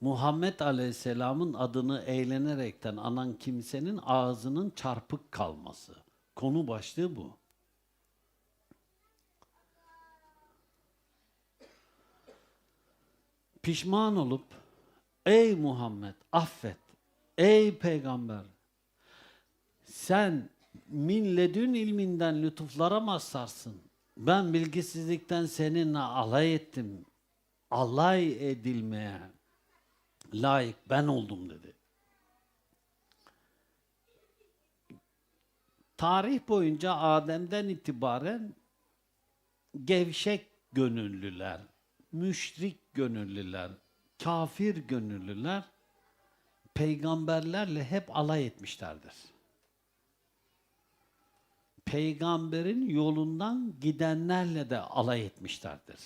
Muhammed Aleyhisselam'ın adını eğlenerekten anan kimsenin ağzının çarpık kalması. Konu başlığı bu. Pişman olup ey Muhammed affet. Ey peygamber sen min ledün ilminden lütuflara mazharsın. Ben bilgisizlikten seninle alay ettim. Alay edilmeye layık ben oldum dedi. Tarih boyunca Adem'den itibaren gevşek gönüllüler, müşrik gönüllüler, kafir gönüllüler peygamberlerle hep alay etmişlerdir. Peygamberin yolundan gidenlerle de alay etmişlerdir.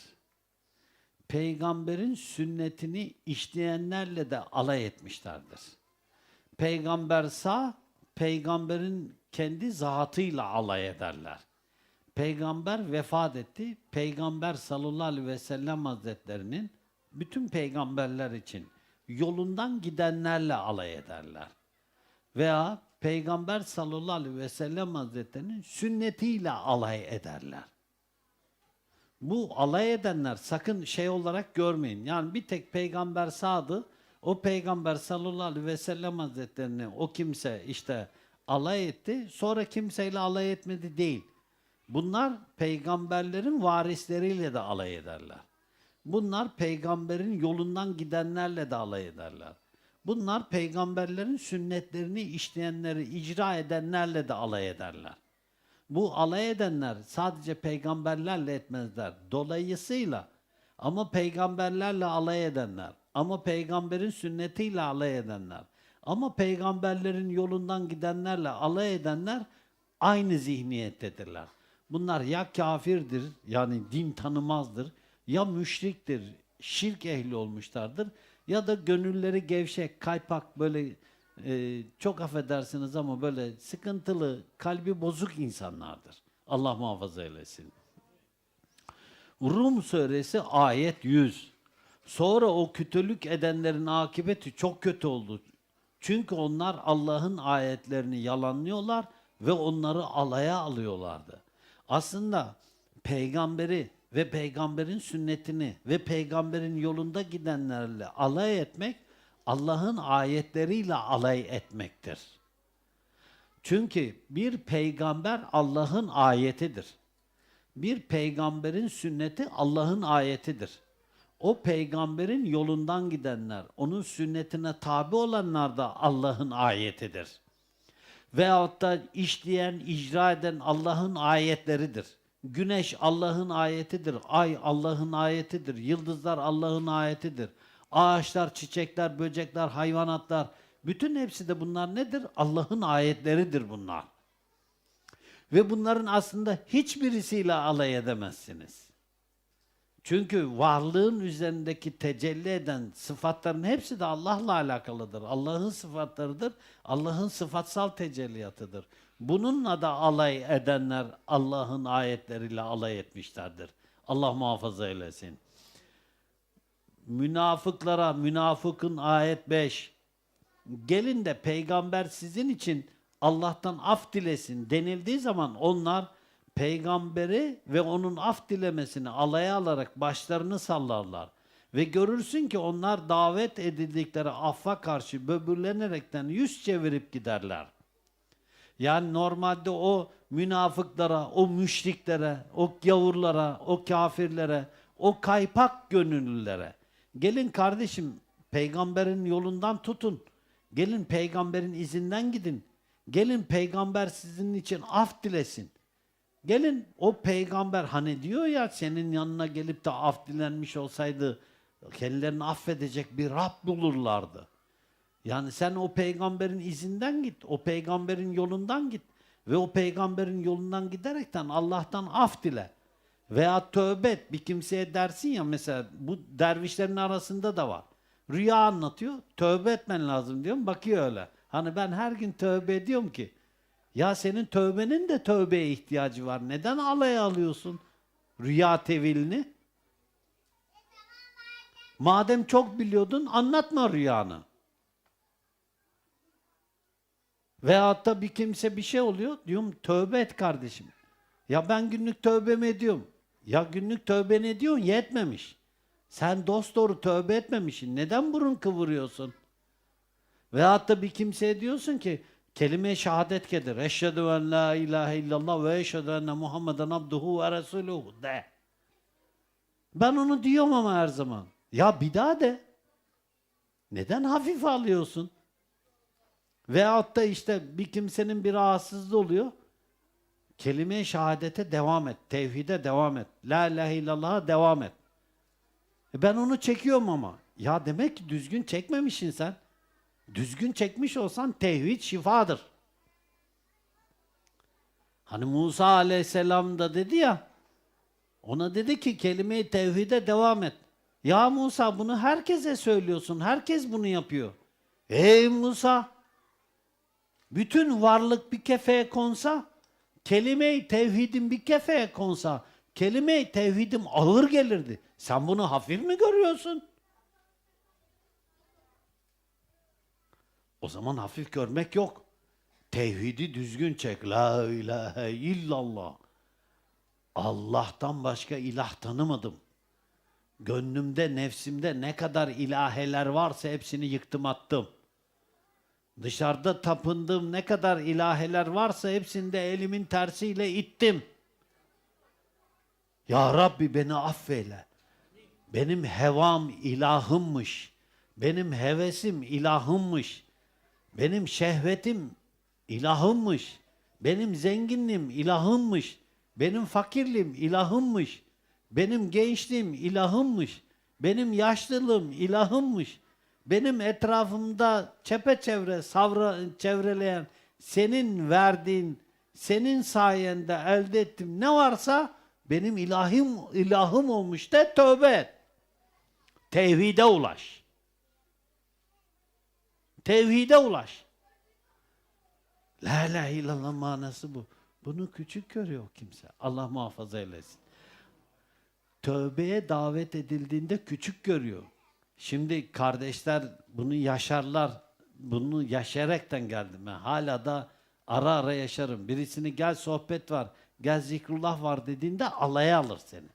Peygamberin sünnetini işleyenlerle de alay etmişlerdir. Peygamber sağ, peygamberin kendi zatıyla alay ederler. Peygamber vefat etti. Peygamber sallallahu aleyhi ve sellem hazretlerinin bütün peygamberler için yolundan gidenlerle alay ederler. Veya Peygamber sallallahu aleyhi ve sellem hazretlerinin sünnetiyle alay ederler. Bu alay edenler sakın şey olarak görmeyin. Yani bir tek peygamber sağdı. O peygamber sallallahu aleyhi ve sellem hazretlerini o kimse işte alay etti. Sonra kimseyle alay etmedi değil. Bunlar peygamberlerin varisleriyle de alay ederler. Bunlar peygamberin yolundan gidenlerle de alay ederler. Bunlar peygamberlerin sünnetlerini işleyenleri, icra edenlerle de alay ederler. Bu alay edenler sadece peygamberlerle etmezler. Dolayısıyla ama peygamberlerle alay edenler, ama peygamberin sünnetiyle alay edenler, ama peygamberlerin yolundan gidenlerle alay edenler aynı zihniyettedirler. Bunlar ya kafirdir yani din tanımazdır ya müşriktir, şirk ehli olmuşlardır ya da gönülleri gevşek, kaypak böyle e, çok affedersiniz ama böyle sıkıntılı, kalbi bozuk insanlardır. Allah muhafaza eylesin. Rum suresi ayet 100. Sonra o kötülük edenlerin akıbeti çok kötü oldu. Çünkü onlar Allah'ın ayetlerini yalanlıyorlar ve onları alaya alıyorlardı. Aslında peygamberi ve peygamberin sünnetini ve peygamberin yolunda gidenlerle alay etmek Allah'ın ayetleriyle alay etmektir. Çünkü bir peygamber Allah'ın ayetidir. Bir peygamberin sünneti Allah'ın ayetidir. O peygamberin yolundan gidenler, onun sünnetine tabi olanlar da Allah'ın ayetidir. Veyahut da işleyen, icra eden Allah'ın ayetleridir. Güneş Allah'ın ayetidir, ay Allah'ın ayetidir, yıldızlar Allah'ın ayetidir. Ağaçlar, çiçekler, böcekler, hayvanatlar, bütün hepsi de bunlar nedir? Allah'ın ayetleridir bunlar. Ve bunların aslında hiçbirisiyle alay edemezsiniz. Çünkü varlığın üzerindeki tecelli eden sıfatların hepsi de Allah'la alakalıdır. Allah'ın sıfatlarıdır. Allah'ın sıfatsal tecelliyatıdır. Bununla da alay edenler Allah'ın ayetleriyle alay etmişlerdir. Allah muhafaza eylesin. Münafıklara, münafıkın ayet 5. Gelin de peygamber sizin için Allah'tan af dilesin denildiği zaman onlar peygamberi ve onun af dilemesini alaya alarak başlarını sallarlar. Ve görürsün ki onlar davet edildikleri affa karşı böbürlenerekten yüz çevirip giderler. Yani normalde o münafıklara, o müşriklere, o gavurlara, o kafirlere, o kaypak gönüllülere gelin kardeşim peygamberin yolundan tutun. Gelin peygamberin izinden gidin. Gelin peygamber sizin için af dilesin. Gelin o peygamber hani diyor ya senin yanına gelip de af dilenmiş olsaydı kendilerini affedecek bir Rab bulurlardı. Yani sen o peygamberin izinden git, o peygamberin yolundan git ve o peygamberin yolundan giderekten Allah'tan af dile. Veya tövbe et. Bir kimseye dersin ya mesela bu dervişlerin arasında da var. Rüya anlatıyor. Tövbe etmen lazım diyorum. Bakıyor öyle. Hani ben her gün tövbe ediyorum ki. Ya senin tövbenin de tövbeye ihtiyacı var. Neden alaya alıyorsun rüya tevilini? Madem çok biliyordun anlatma rüyanı. Veyahut da bir kimse bir şey oluyor. Diyorum tövbe et kardeşim. Ya ben günlük tövbemi ediyorum. Ya günlük tövbeni ediyorsun yetmemiş. Sen dost doğru tövbe etmemişsin. Neden burun kıvırıyorsun? Veyahut da bir kimseye diyorsun ki kelime-i şehadet getir. Eşhedü en la ilahe illallah ve eşhedü enne Muhammeden abduhu ve resuluhu de. Ben onu diyorum ama her zaman. Ya bir daha de. Neden hafife alıyorsun? Veyahut da işte bir kimsenin bir rahatsızlığı oluyor. Kelime-i şehadete devam et. Tevhide devam et. La ilahe illallah'a devam et. E ben onu çekiyorum ama. Ya demek ki düzgün çekmemişsin sen. Düzgün çekmiş olsan tevhid şifadır. Hani Musa aleyhisselam da dedi ya, ona dedi ki kelime-i tevhide devam et. Ya Musa bunu herkese söylüyorsun, herkes bunu yapıyor. Ey Musa, bütün varlık bir kefeye konsa, kelime-i tevhidin bir kefeye konsa, kelime-i tevhidim ağır gelirdi. Sen bunu hafif mi görüyorsun? O zaman hafif görmek yok. Tevhidi düzgün çek. La ilahe illallah. Allah'tan başka ilah tanımadım. Gönlümde, nefsimde ne kadar ilaheler varsa hepsini yıktım attım. Dışarıda tapındığım ne kadar ilaheler varsa hepsini de elimin tersiyle ittim. Ya Rabbi beni affeyle. Benim hevam ilahımmış. Benim hevesim ilahımmış. Benim şehvetim ilahımmış. Benim zenginliğim ilahımmış. Benim fakirliğim ilahımmış. Benim gençliğim ilahımmış. Benim yaşlılığım ilahımmış. Benim etrafımda çepeçevre savra, çevreleyen senin verdiğin, senin sayende elde ettim ne varsa benim ilahim ilahım olmuş de tövbe et. Tevhide ulaş. Tevhide ulaş. La ilahe illallah manası bu. Bunu küçük görüyor kimse. Allah muhafaza eylesin. Tövbeye davet edildiğinde küçük görüyor. Şimdi kardeşler bunu yaşarlar. Bunu yaşayaraktan geldim ben. Hala da ara ara yaşarım. Birisini gel sohbet var, gel zikrullah var dediğinde alaya alır seni.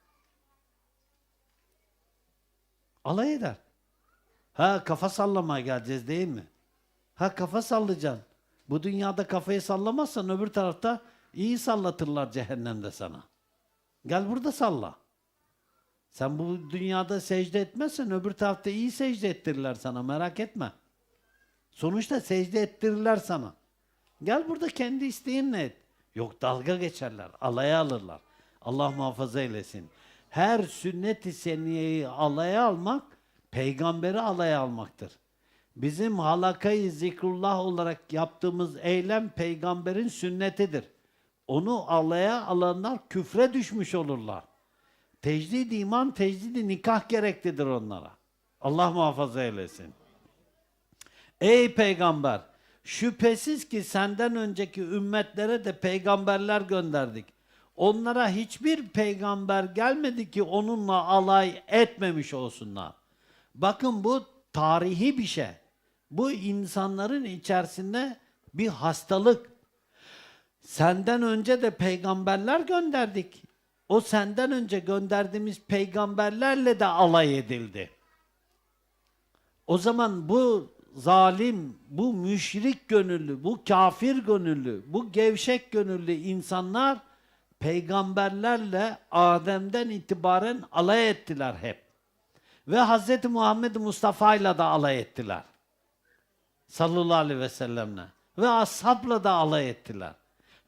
Alay eder. Ha kafa sallamaya geleceğiz değil mi? Ha kafa sallayacaksın. Bu dünyada kafayı sallamazsan öbür tarafta iyi sallatırlar cehennemde sana. Gel burada salla. Sen bu dünyada secde etmezsen öbür tarafta iyi secde ettirirler sana merak etme. Sonuçta secde ettirirler sana. Gel burada kendi isteğinle et. Yok dalga geçerler, alaya alırlar. Allah muhafaza eylesin. Her sünnet-i seniyeyi alaya almak, peygamberi alaya almaktır. Bizim halakayı zikrullah olarak yaptığımız eylem peygamberin sünnetidir. Onu alaya alanlar küfre düşmüş olurlar. Tecdid iman, tecdid nikah gereklidir onlara. Allah muhafaza eylesin. Ey peygamber! Şüphesiz ki senden önceki ümmetlere de peygamberler gönderdik. Onlara hiçbir peygamber gelmedi ki onunla alay etmemiş olsunlar. Bakın bu tarihi bir şey. Bu insanların içerisinde bir hastalık. Senden önce de peygamberler gönderdik. O senden önce gönderdiğimiz peygamberlerle de alay edildi. O zaman bu zalim, bu müşrik gönüllü, bu kafir gönüllü, bu gevşek gönüllü insanlar peygamberlerle Adem'den itibaren alay ettiler hep. Ve Hz. Muhammed Mustafa ile de alay ettiler. Sallallahu aleyhi ve sellemle. Ve ashabla da alay ettiler.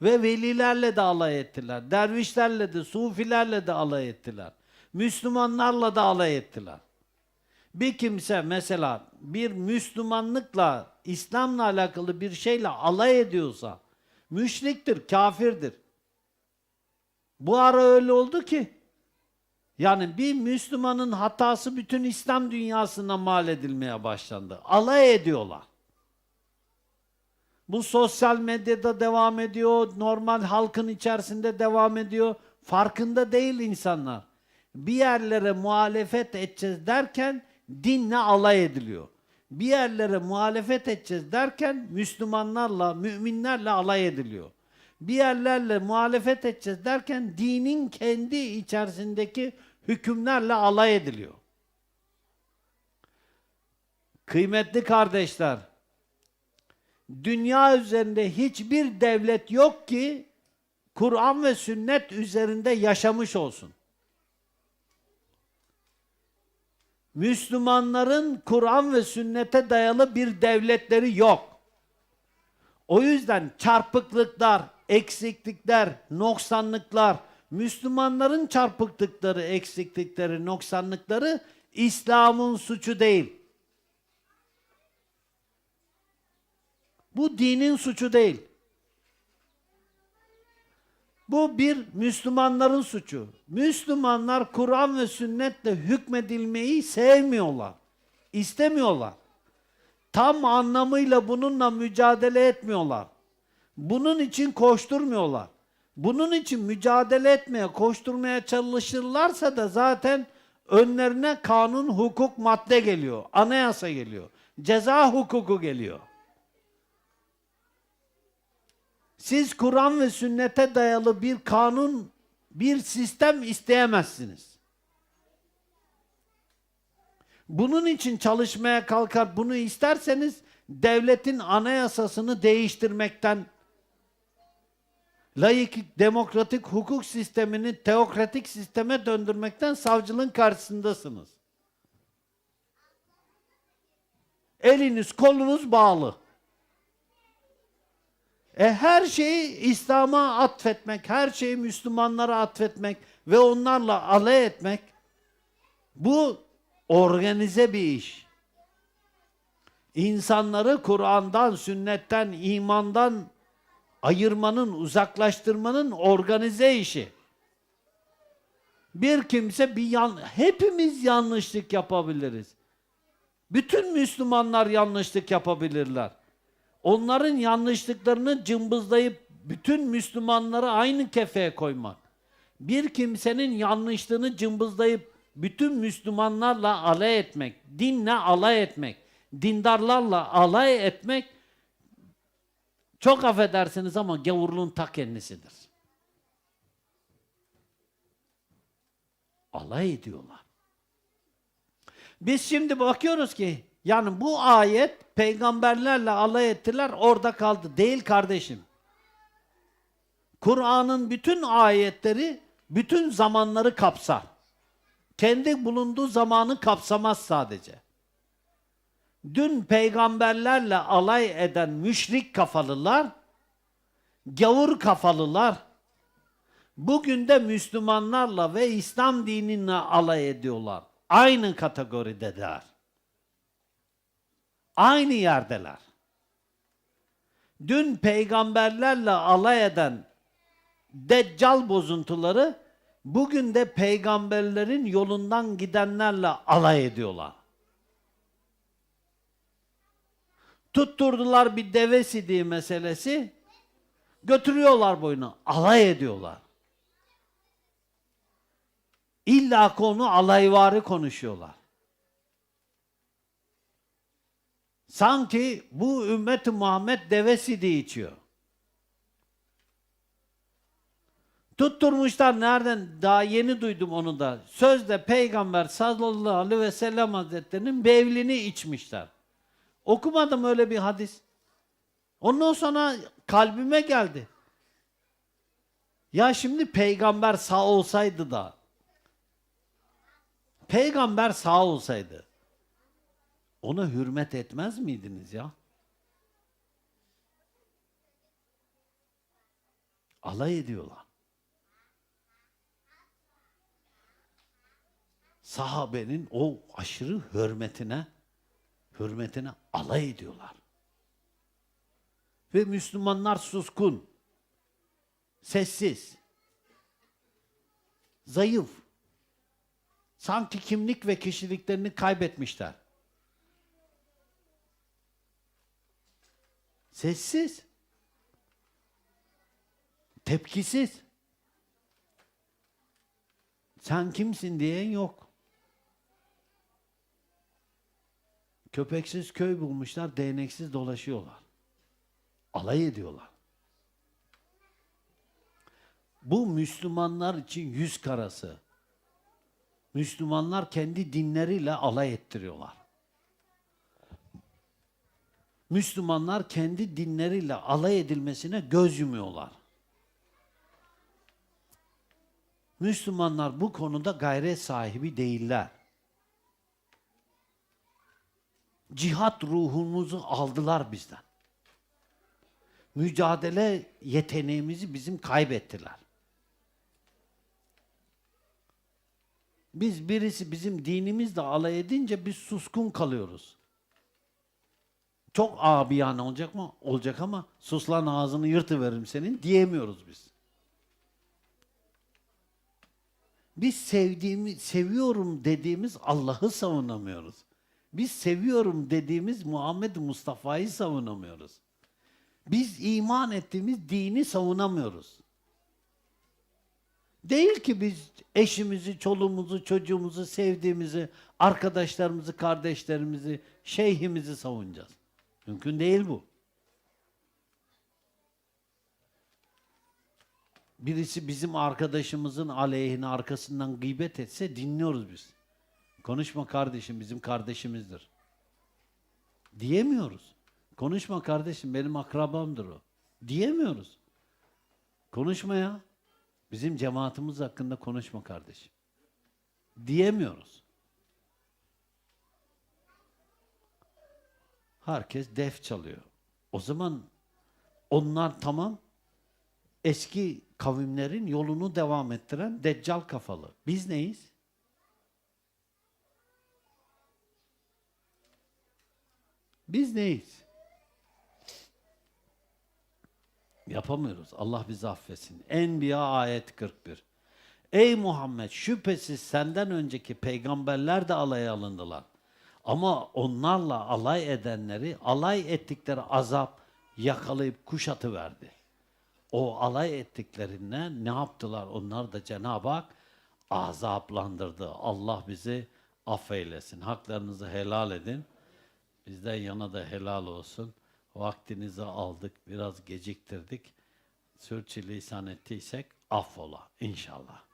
Ve velilerle de alay ettiler. Dervişlerle de, sufilerle de alay ettiler. Müslümanlarla da alay ettiler. Bir kimse mesela bir Müslümanlıkla, İslam'la alakalı bir şeyle alay ediyorsa müşriktir, kafirdir. Bu ara öyle oldu ki yani bir Müslümanın hatası bütün İslam dünyasına mal edilmeye başlandı. Alay ediyorlar. Bu sosyal medyada devam ediyor, normal halkın içerisinde devam ediyor. Farkında değil insanlar. Bir yerlere muhalefet edeceğiz derken dinle alay ediliyor. Bir yerlere muhalefet edeceğiz derken Müslümanlarla, müminlerle alay ediliyor. Bir yerlerle muhalefet edeceğiz derken dinin kendi içerisindeki hükümlerle alay ediliyor. Kıymetli kardeşler, dünya üzerinde hiçbir devlet yok ki Kur'an ve sünnet üzerinde yaşamış olsun. Müslümanların Kur'an ve sünnete dayalı bir devletleri yok. O yüzden çarpıklıklar, eksiklikler, noksanlıklar, Müslümanların çarpıklıkları, eksiklikleri, noksanlıkları İslam'ın suçu değil. Bu dinin suçu değil. Bu bir Müslümanların suçu. Müslümanlar Kur'an ve sünnetle hükmedilmeyi sevmiyorlar. İstemiyorlar. Tam anlamıyla bununla mücadele etmiyorlar. Bunun için koşturmuyorlar. Bunun için mücadele etmeye, koşturmaya çalışırlarsa da zaten önlerine kanun, hukuk, madde geliyor. Anayasa geliyor. Ceza hukuku geliyor. Siz Kur'an ve sünnete dayalı bir kanun, bir sistem isteyemezsiniz. Bunun için çalışmaya kalkar bunu isterseniz devletin anayasasını değiştirmekten layık demokratik hukuk sistemini teokratik sisteme döndürmekten savcılığın karşısındasınız. Eliniz kolunuz bağlı. E her şeyi İslam'a atfetmek, her şeyi Müslümanlara atfetmek ve onlarla alay etmek bu organize bir iş. İnsanları Kur'an'dan, sünnetten, imandan ayırmanın, uzaklaştırmanın organize işi. Bir kimse bir yan, hepimiz yanlışlık yapabiliriz. Bütün Müslümanlar yanlışlık yapabilirler. Onların yanlışlıklarını cımbızlayıp bütün Müslümanları aynı kefeye koymak. Bir kimsenin yanlışlığını cımbızlayıp bütün Müslümanlarla alay etmek, dinle alay etmek, dindarlarla alay etmek çok affedersiniz ama gavurluğun ta kendisidir. Alay ediyorlar. Biz şimdi bakıyoruz ki yani bu ayet peygamberlerle alay ettiler orada kaldı. Değil kardeşim. Kur'an'ın bütün ayetleri bütün zamanları kapsar. Kendi bulunduğu zamanı kapsamaz sadece. Dün peygamberlerle alay eden müşrik kafalılar, gavur kafalılar, bugün de Müslümanlarla ve İslam dinine alay ediyorlar. Aynı kategorideler. Aynı yerdeler. Dün peygamberlerle alay eden deccal bozuntuları bugün de peygamberlerin yolundan gidenlerle alay ediyorlar. Tutturdular bir deve sidiği meselesi. Götürüyorlar boyuna. Alay ediyorlar. İlla konu alayvari konuşuyorlar. Sanki bu ümmet Muhammed deve sidiği içiyor. Tutturmuşlar nereden? Daha yeni duydum onu da. Sözde Peygamber sallallahu aleyhi ve sellem hazretlerinin bevlini içmişler. Okumadım öyle bir hadis. Ondan sonra kalbime geldi. Ya şimdi peygamber sağ olsaydı da peygamber sağ olsaydı ona hürmet etmez miydiniz ya? Alay ediyorlar. Sahabenin o aşırı hürmetine hürmetine alay ediyorlar. Ve Müslümanlar suskun, sessiz, zayıf. Sanki kimlik ve kişiliklerini kaybetmişler. Sessiz. Tepkisiz. Sen kimsin diyen yok. Köpeksiz köy bulmuşlar, değneksiz dolaşıyorlar. Alay ediyorlar. Bu Müslümanlar için yüz karası. Müslümanlar kendi dinleriyle alay ettiriyorlar. Müslümanlar kendi dinleriyle alay edilmesine göz yumuyorlar. Müslümanlar bu konuda gayret sahibi değiller. Cihat ruhumuzu aldılar bizden. Mücadele yeteneğimizi bizim kaybettiler. Biz birisi bizim dinimizle alay edince biz suskun kalıyoruz. Çok abiyane olacak mı? Olacak ama sus lan ağzını yırtıveririm senin diyemiyoruz biz. Biz sevdiğimi, seviyorum dediğimiz Allah'ı savunamıyoruz. Biz seviyorum dediğimiz Muhammed Mustafa'yı savunamıyoruz. Biz iman ettiğimiz dini savunamıyoruz. Değil ki biz eşimizi, çoluğumuzu, çocuğumuzu, sevdiğimizi, arkadaşlarımızı, kardeşlerimizi, şeyhimizi savunacağız. Mümkün değil bu. Birisi bizim arkadaşımızın aleyhine arkasından gıybet etse dinliyoruz biz. Konuşma kardeşim bizim kardeşimizdir. Diyemiyoruz. Konuşma kardeşim benim akrabamdır o. Diyemiyoruz. Konuşma ya. Bizim cemaatimiz hakkında konuşma kardeşim. Diyemiyoruz. Herkes def çalıyor. O zaman onlar tamam eski kavimlerin yolunu devam ettiren deccal kafalı. Biz neyiz? Biz neyiz? Yapamıyoruz. Allah bizi affetsin. Enbiya ayet 41. Ey Muhammed şüphesiz senden önceki peygamberler de alaya alındılar. Ama onlarla alay edenleri alay ettikleri azap yakalayıp kuşatıverdi. O alay ettiklerinden ne yaptılar? Onlar da Cenab-ı Hak azaplandırdı. Allah bizi affeylesin. Haklarınızı helal edin. Bizden yana da helal olsun. Vaktinizi aldık, biraz geciktirdik. Sürçülisan ettiysek affola inşallah.